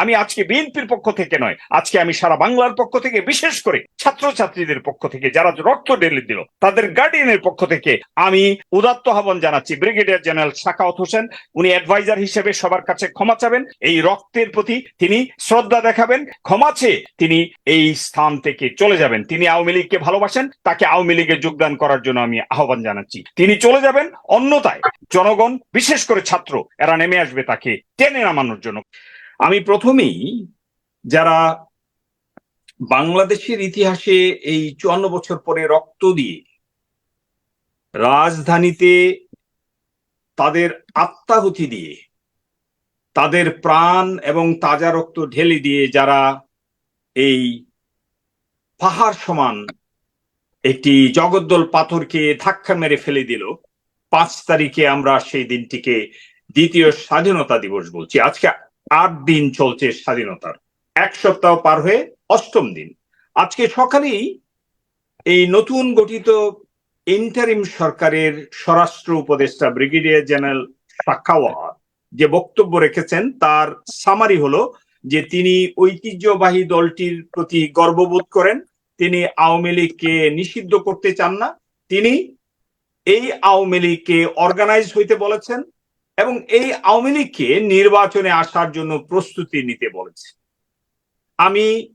আমি আজকে বিএনপির পক্ষ থেকে নয়, আজকে আমি সারা বাংলার পক্ষ থেকে, বিশেষ করে ছাত্রছাত্রীদের পক্ষ থেকে, যারা রক্ত ঢেলে দিল, তাদের গার্ডিয়ানের পক্ষ থেকে আমি উদাত্ত আহ্বান জানাচ্ছি। ব্রিগেডিয়ার জেনারেল শাকাওত হোসেন, উনি অ্যাডভাইজার হিসেবে সবার কাছে ক্ষমা চাবেন। এই রক্তের প্রতি তিনি শ্রদ্ধা দেখাবেন। ক্ষমা চেয়ে তিনি এই স্থান থেকে চলে যাবেন। তিনি আওয়ামী লীগকে ভালোবাসেন, তাকে আওয়ামী লীগে যোগদান করার জন্য আমি আহ্বান জানাচ্ছি। তিনি চলে যাবেন অন্যতায়। জনগণ, বিশেষ করে ছাত্র, এরা নেমে আসবে তাকে টেনে নামানোর জন্য। আমি প্রথমেই যারা বাংলাদেশের ইতিহাসে এই চুয়ান্ন বছর পরে রক্ত দিয়ে রাজধানীতে তাদের আত্মাহুতি দিয়ে, তাদের প্রাণ এবং তাজা রক্ত ঢেলে দিয়ে যারা এই পাহাড় সমান একটি জগদ্দল পাথরকে ধাক্কা মেরে ফেলে দিল, পাঁচ তারিখে আমরা সেই দিনটিকে দ্বিতীয় স্বাধীনতা দিবস বলছি। আজকে আট দিন চলছে স্বাধীনতার। এক সপ্তাহ পার হয়ে অষ্টম দিন। আজকে সকালেই এই নতুন গঠিত ইন্টারিম সরকারের স্বরাষ্ট্র উপদেষ্টা ব্রিগেডিয়ার জেনারেল সাক্ষাওয়াত যে বক্তব্য রেখেছেন, তার সামারি হলো যে তিনি ঐতিহ্যবাহী দলটির প্রতি গর্ববোধ করেন। তিনি আওয়ামী লীগকে নিষিদ্ধ করতে চান না। তিনি এই আওয়ামী লীগকে অর্গানাইজ হইতে বলেছেন। এবং এই আওয়ামী লীগকে নির্বাচনে আসার জন্য প্রস্তুতি নিতে বলেছে। আমি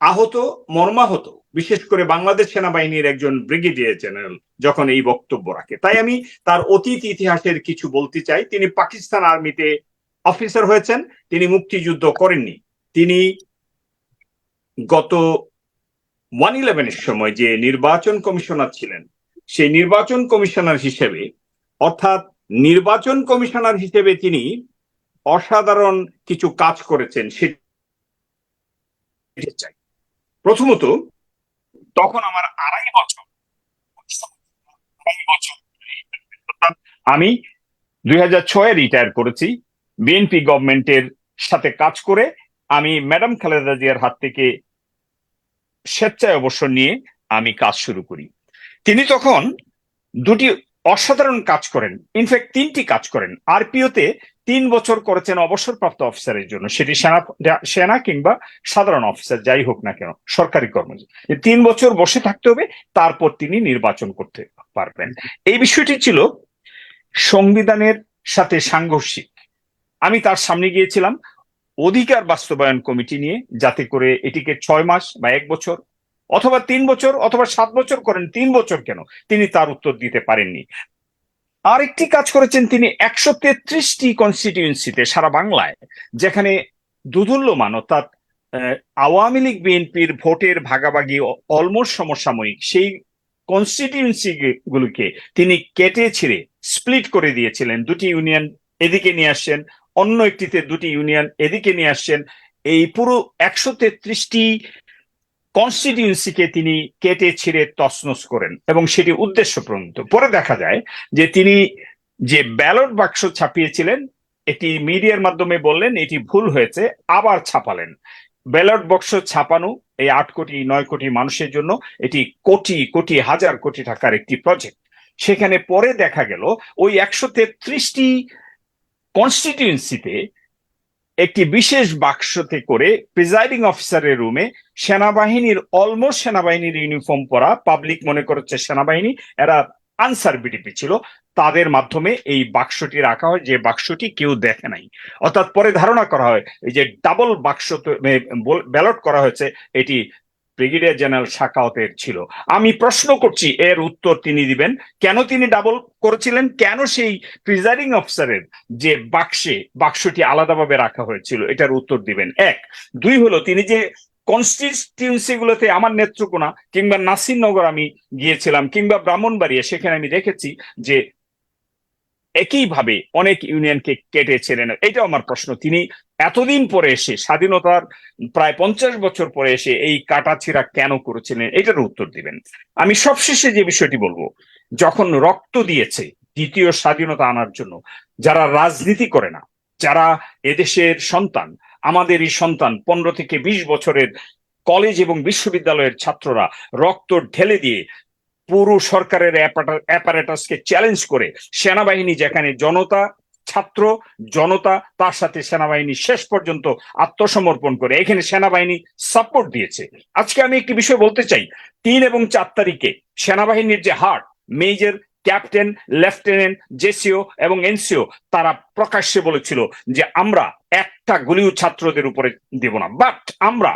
আহত, মর্মাহত, বিশেষ করে বাংলাদেশ সেনাবাহিনীর একজন ব্রিগেডিয়ার জেনারেল যখন এই বক্তব্য রাখে। তাই আমি তার অতীত ইতিহাসের কিছু বলতে চাই। তিনি পাকিস্তান আর্মিতে অফিসার হয়েছেন। তিনি মুক্তিযুদ্ধ করেননি। তিনি গত ওয়ান ইলেভেনের সময় যে নির্বাচন কমিশনার ছিলেন, সেই নির্বাচন কমিশনার হিসেবে অর্থাৎ নির্বাচন কমিশনার হিসেবে তিনি অসাধারণ কিছু কাজ করেছেন সেটা চাই। প্রথমত, তখন আমার আড়াই বছর আড়াই বছর, আমি দুই হাজার ছয়ে রিটায়ার করেছি। বিএনপি গভর্নমেন্টের সাথে কাজ করে আমি ম্যাডাম খালেদা জিয়ার হাত থেকে স্বেচ্ছায় অবসর নিয়ে আমি কাজ শুরু করি। তিনি তখন দুটি অসাধারণ কাজ করেন। ইনফ্যাক্ট তিনটি কাজ করেন। আরপিওতে তিন বছর করেছেন অবসরপ্রাপ্ত অফিসারের জন্য। সেটি সেনা সেনা কিংবা সাধারণ অফিসার, যাই হোক না কেন, সরকারি কর্মচারী তিন বছর বসে থাকতে হবে, তারপর তিনি নির্বাচন করতে পারবেন। এই বিষয়টি ছিল সংবিধানের সাথে সাংঘর্ষিক। আমি তার সামনে গিয়েছিলাম। অধিকার বাস্তবায়ন কমিটি নিয়ে, যাতে করে এটিকে ছয় মাস বা এক বছর অথবা তিন বছর অথবা সাত বছর করেন, তিন বছর কেন? তিনি তার উত্তর দিতে পারেননি। আরেকটি কাজ করেছেন তিনি একশো তেত্রিশটি কনস্টিটিউয়েন্সিতে সারা বাংলায়, যেখানে দুধুল্যমান অর্থাৎ আওয়ামী লীগ, বিএনপির ভোটের ভাগাভাগি অলমোস্ট সমসাময়িক, সেই কনস্টিটিউয়েন্সি গুলিকে তিনি কেটে ছিঁড়ে স্প্লিট করে দিয়েছিলেন। দুটি ইউনিয়ন এদিকে নিয়ে আসছেন, অন্য একটিতে দুটি ইউনিয়ন এদিকে নিয়ে আসছেন। এই পুরো একশো তেত্রিশটি কনস্টিটিউন্সিকে তিনি কেটে ছিঁড়ে তসনস করেন এবং সেটি উদ্দেশ্য প্রণীত। পরে দেখা যায় যে তিনি যে ব্যালট বাক্স ছাপিয়েছিলেন, এটি মিডিয়ার মাধ্যমে বললেন, এটি ভুল হয়েছে, আবার ছাপালেন। ব্যালট বক্স ছাপানো এই আট কোটি, নয় কোটি মানুষের জন্য এটি কোটি কোটি, হাজার কোটি টাকার একটি প্রজেক্ট সেখানে পরে দেখা গেল, ওই একশো তেত্রিশটি কনস্টিটিউয়েন্সিতে একটি বিশেষ বাক্সতে করে প্রিজাইডিং অফিসারের রুমে সেনাবাহিনীর অলমোস্ট সেনাবাহিনীর ইউনিফর্ম পরা পাবলিক মনে করছে সেনাবাহিনী, এরা আনসার বিডিপি ছিল। তাদের মাধ্যমে এই বাক্সটি রাখা হয়, যে বাক্সটি কেউ দেখে নাই। অর্থাৎ পরে ধারণা করা হয়, এই যে ডাবল বাক্স ব্যালট করা হয়েছে, এটি ব্রিগেডিয়ার জেনারেল শাকাওতের ছিল। আমি প্রশ্ন করছি, এর উত্তর তিনি দিবেন। কেন তিনি ডাবল করেছিলেন? কেন সেই প্রিজাইডিং অফিসারের যে বাক্সে, বাক্সটি আলাদাভাবে রাখা হয়েছিল, এটার উত্তর দিবেন? এক। দুই হলো, তিনি যে কনস্টিটিউন্সি গুলোতে আমার নেত্রকোনা কিংবা নাসিরনগর আমি গিয়েছিলাম কিংবা ব্রাহ্মণবাড়িয়া, সেখানে আমি দেখেছি যে একইভাবে অনেক ইউনিয়নকে কেটে ছেড়ে কেটেছিলেন। এটা আমার প্রশ্ন। তিনি এতদিন পরে এসে, স্বাধীনতার প্রায় পঞ্চাশ বছর পরে এসে এই কাটাছিরা কেন করেছিলেন? এটার উত্তর দিবেন। আমি সবশেষে যে বিষয়টি বলব, যখন রক্ত দিয়েছে দ্বিতীয় স্বাধীনতা আনার জন্য, যারা রাজনীতি করে না, যারা এদেশের সন্তান, আমাদেরই সন্তান, পনেরো থেকে বিশ বছরের কলেজ এবং বিশ্ববিদ্যালয়ের ছাত্ররা রক্ত ঢেলে দিয়ে পুরো সরকারের অ্যাপারেটাসকে চ্যালেঞ্জ করে সেনাবাহিনী যেখানে জনতা, ছাত্র, জনতা, তার সাথে সেনাবাহিনী শেষ পর্যন্ত আত্মসমর্পণ করে, এখানে সেনাবাহিনী সাপোর্ট দিয়েছে। আজকে আমি একটি বিষয় বলতে চাই। তিন এবং চার তারিখে সেনাবাহিনীর যে হার্ট মেজর, ক্যাপ্টেন, লেফটেন্যান্ট, জেসিও এবং এনসিও, তারা প্রকাশ্যে বলেছিল যে আমরা একটা গুলিও ছাত্রদের উপরে দিব না। বাট আমরা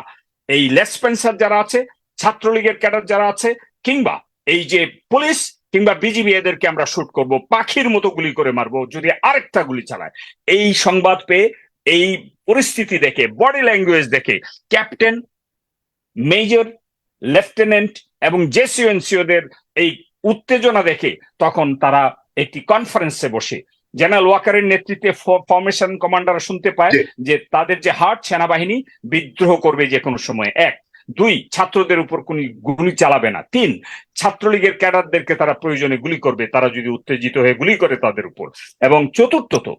এই লেসপেন্সার যারা আছে, ছাত্রলীগের ক্যাডার যারা আছে, কিংবা এই যে পুলিশ কিংবা বিজিবি এদেরকে আমরা শুট করব পাখির মতো গুলি করে মারবো যদি আরেকটা গুলি চালায়। এই সংবাদ পেয়ে এই পরিস্থিতি দেখে বডি ল্যাঙ্গুয়েজ দেখে ক্যাপ্টেন মেজর লেফটেন্যান্ট এবং জেসিওএনসিওদের এই উত্তেজনা দেখে তখন তারা একটি কনফারেন্সে বসে। জেনারেল ওয়াকারের নেতৃত্বে ফরমেশন কমান্ডার শুনতে পায় যে তাদের যে হার্ট সেনাবাহিনী বিদ্রোহ করবে যে কোনো সময়। এক দুই, ছাত্রদের উপর কোন গুলি চালাবে না। তিন, ছাত্রলীগের ক্যাডারদেরকে তারা প্রয়োজনে গুলি করবে, তারা যদি উত্তেজিত হয়ে গুলি করে তাদের উপর। এবং চতুর্থত,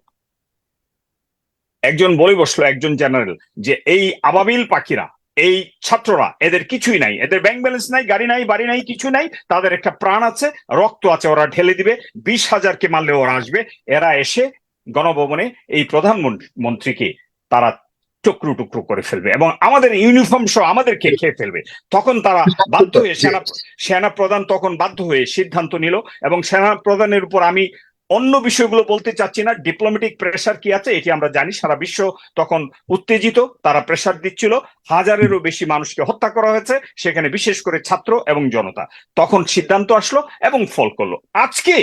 একজন বলে বসল একজন জেনারেল যে, এই আবাবিল পাখিরা, এই ছাত্ররা, এদের কিছুই নাই। এদের ব্যাংক ব্যালেন্স নাই, গাড়ি নাই, বাড়ি নাই, কিছু নাই। তাদের একটা প্রাণ আছে, রক্ত আছে, ওরা ঢেলে দিবে। বিশ হাজারকে মারলে ওরা আসবে। এরা এসে গণভবনে এই প্রধানমন্ত্রীকে তারা টুকরো টুকরো করে ফেলবে এবং আমাদের ইউনিফর্ম সহ আমাদেরকে খেয়ে ফেলবে। তখন তারা বাধ্য হয়ে সেনা সেনা প্রধান তখন বাধ্য হয়ে সিদ্ধান্ত নিল এবং সেনা প্রধানের উপর আমি অন্য বিষয়গুলো বলতে চাচ্ছি না। ডিপ্লোমেটিক প্রেশার কি আছে এটি আমরা জানি। সারা বিশ্ব তখন উত্তেজিত তারা প্রেশার দিচ্ছিল। হাজারেরও বেশি মানুষকে হত্যা করা হয়েছে সেখানে বিশেষ করে ছাত্র এবং জনতা। তখন সিদ্ধান্ত আসলো এবং ফল করল। আজকে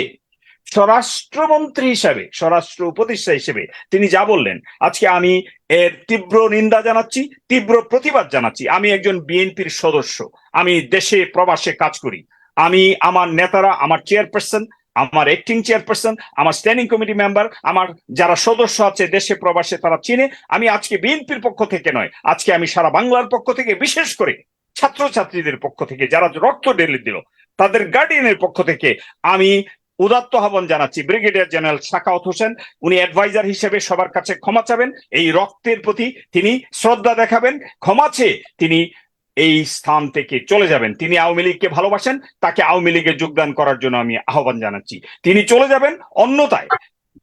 স্বরাষ্ট্রমন্ত্রী হিসাবে, স্বরাষ্ট্র উপদেষ্টা হিসেবে তিনি যা বললেন, আজকে আমি এর তীব্র নিন্দা জানাচ্ছি, তীব্র প্রতিবাদ জানাচ্ছি। আমি একজন বিএনপির সদস্য, আমি দেশে, প্রবাসে কাজ করি। আমি, আমার নেতারা, আমার চেয়ারপারসন, আমার অ্যাক্টিং চেয়ারপারসন, আমার স্ট্যান্ডিং কমিটি মেম্বার আমার যারা সদস্য আছে দেশে, প্রবাসে তারা চিনে, আমি আজকে বিএনপির পক্ষ থেকে নয়, আজকে আমি সারা বাংলার পক্ষ থেকে, বিশেষ করে ছাত্রছাত্রীদের পক্ষ থেকে, যারা রক্ত ঢেলে দিল, তাদের গার্ডিয়ানের পক্ষ থেকে আমি উদাত্ত আহ্বান জানাচ্ছি। ব্রিগেডিয়ার জেনারেল শাকাউত হোসেন উনি অ্যাডভাইজার হিসেবে সবার কাছে ক্ষমা চাবেন এই রক্তের প্রতি তিনি শ্রদ্ধা দেখাবেন ক্ষমা চেয়ে তিনি এই স্থান থেকে চলে যাবেন। তিনি আওয়ামী লীগকে ভালোবাসেন তাকে আওয়ামী লীগে যোগদান করার জন্য আমি আহ্বান জানাচ্ছি। তিনি চলে যাবেন অন্যতায়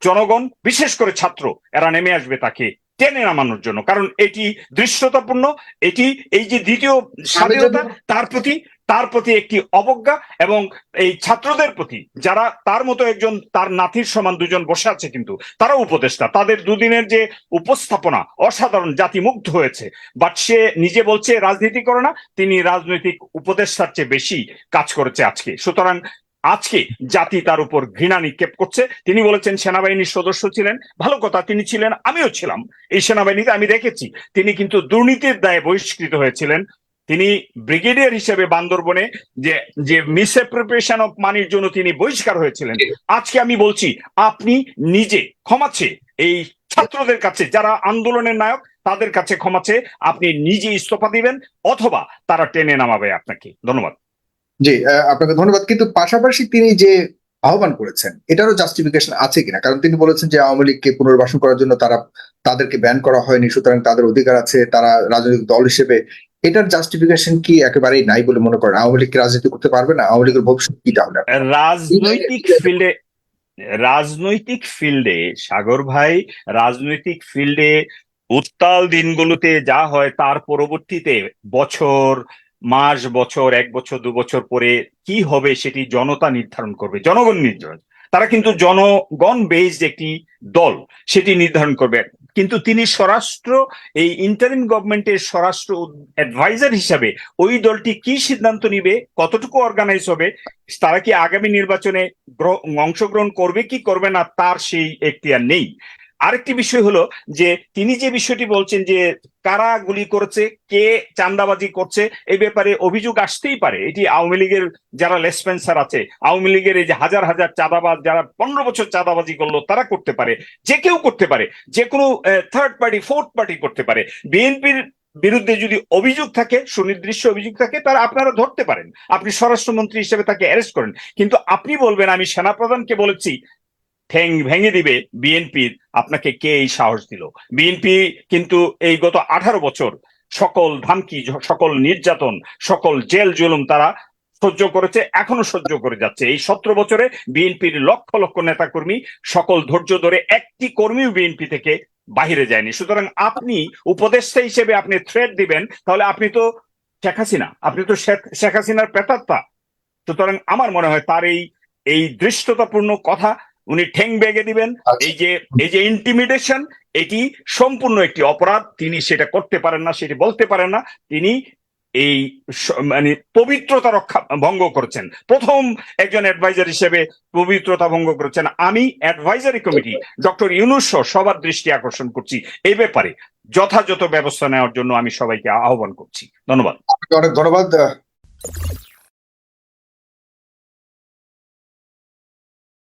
জনগণ বিশেষ করে ছাত্র এরা নেমে আসবে তাকে টেনে নামানোর জন্য। কারণ এটি দৃশ্যতাপূর্ণ এটি এই যে দ্বিতীয় স্বাধীনতা তার প্রতি তার প্রতি একটি অবজ্ঞা এবং এই ছাত্রদের প্রতি যারা তার মতো একজন, তার নাতির সমান দুজন বসে আছে কিন্তু তারা উপদেষ্টা। তাদের দুদিনের যে উপস্থাপনা অসাধারণ জাতি মুগ্ধ হয়েছে। বাট সে নিজে বলছে, রাজনীতি করে না, তিনি রাজনৈতিক উপদেষ্টার চেয়ে বেশি কাজ করেছে আজকে। সুতরাং আজকে জাতি তার উপর ঘৃণা নিক্ষেপ করছে। তিনি বলেছেন, সেনাবাহিনীর সদস্য ছিলেন, ভালো কথা, তিনি ছিলেন, আমিও ছিলাম। এই সেনাবাহিনীতে আমি দেখেছি, তিনি কিন্তু দুর্নীতির দায়ে বহিষ্কৃত হয়েছিলেন। তিনি ব্রিগেডিয়ার হিসেবে বান্দরবনে যে যে মিসঅ্যাপ্রোপ্রিয়েশন অফ মানির জন্য তিনি বহিষ্কার হয়েছিলেন আজকে আমি বলছি আপনি নিজে ক্ষমা চেয়ে এই ছাত্রদের কাছে যারা আন্দোলনের নায়ক তাদের কাছে ক্ষমা চেয়ে আপনি নিজে ইস্তফা দিবেন অথবা তারা টেনে নামাবে আপনাকে। ধন্যবাদ। জি আপনাকে ধন্যবাদ। কিন্তু পাশাপাশি তিনি যে আহ্বান করেছেন এটারও জাস্টিফিকেশন আছে কিনা? কারণ তিনি বলেছেন যে আওয়ামী লীগকে পুনর্বাসন করার জন্য তারা তাদেরকে ব্যান করা হয়নি সুতরাং তাদের অধিকার আছে তারা রাজনৈতিক দল হিসেবে এটার জাস্টিফিকেশন কি একেবারেই নাই বলে মনে করেন? আওয়ামী লীগ রাজনীতি করতে পারবে না? আওয়ামী লীগের ভবিষ্যৎ কি তাহলে? রাজনৈতিক ফিল্ডে রাজনৈতিক ফিল্ডে সাগর ভাই রাজনৈতিক ফিল্ডে উত্তাল দিনগুলোতে যা হয় তার পরবর্তীতে বছর মাস বছর এক বছর দু বছর পরে কি হবে সেটি জনতা নির্ধারণ করবে জনগণ নির্ধারণ। তারা কিন্তু জনগণ বেজ একটি দল, সেটি নির্ধারণ করবে। কিন্তু তিনি স্বরাষ্ট্র, এই ইন্টারিম গভর্নমেন্টের স্বরাষ্ট্র অ্যাডভাইজার হিসাবে ওই দলটি কি সিদ্ধান্ত নিবে, কতটুকু অর্গানাইজ হবে, তারা কি আগামী নির্বাচনে অংশগ্রহণ করবে, কি করবে না, তার সেই এখতিয়ার নেই। আরেকটি বিষয় হলো যে তিনি যে বিষয়টি বলছেন যে কারা গুলি করেছে, কে চান্দাবাজি করছে, এই ব্যাপারে অভিযোগ আসতেই পারে। এটি আওয়ামী লীগের যারা লেসপেন্সার আছে, আওয়ামী লীগের এই যে হাজার হাজার চাঁদাবাজ, যারা পনেরো বছর চাঁদাবাজি করল, তারা করতে পারে। যে কেউ করতে পারে, যে কোনো থার্ড পার্টি ফোর্থ পার্টি করতে পারে। বিএনপির বিরুদ্ধে যদি অভিযোগ থাকে, সুনির্দিষ্ট অভিযোগ থাকে, তারা আপনারা ধরতে পারেন। আপনি স্বরাষ্ট্রমন্ত্রী হিসেবে তাকে অ্যারেস্ট করেন। কিন্তু আপনি বলবেন, আমি সেনাপ্রধানকে বলেছি ভেঙে দিবে বিএনপির আপনাকে কে এই সাহস দিল? বিএনপি কিন্তু এই গত আঠারো বছর সকল ধামকি সকল নির্যাতন, সকল জেল জুলুম তারা সহ্য করেছে, এখনও সহ্য করে যাচ্ছে। এই সতেরো বছরে বিএনপির লক্ষ লক্ষ নেতাকর্মী সকল ধৈর্য ধরে একটি কর্মীও বিএনপি থেকে বাহিরে যায়নি। সুতরাং আপনি উপদেষ্টা হিসেবে আপনি থ্রেড দিবেন, তাহলে আপনি তো শেখ হাসিনা, আপনি তো শেখ হাসিনার প্রেতাত্মা। সুতরাং আমার মনে হয় তার এই এই দৃষ্টতাপূর্ণ কথা উনি ঠেং বেগে দিবেন। আচ্ছা। এই যে এই যে ইন্টিমিডেশন এটি সম্পূর্ণ একটি অপরাধ। তিনি সেটা করতে পারেন না সেটি বলতে পারেন না। তিনি এই মানে পবিত্রতা রক্ষা ভঙ্গ করছেন। প্রথম একজন অ্যাডভাইজার হিসেবে পবিত্রতা ভঙ্গ করেছেন। আমি অ্যাডভাইজারি কমিটি ডক্টর ইউনুস সবার দৃষ্টি আকর্ষণ করছি। এই ব্যাপারে যথাযথ ব্যবস্থা নেওয়ার জন্য আমি সবাইকে আহ্বান করছি। ধন্যবাদ। অনেক ধন্যবাদ।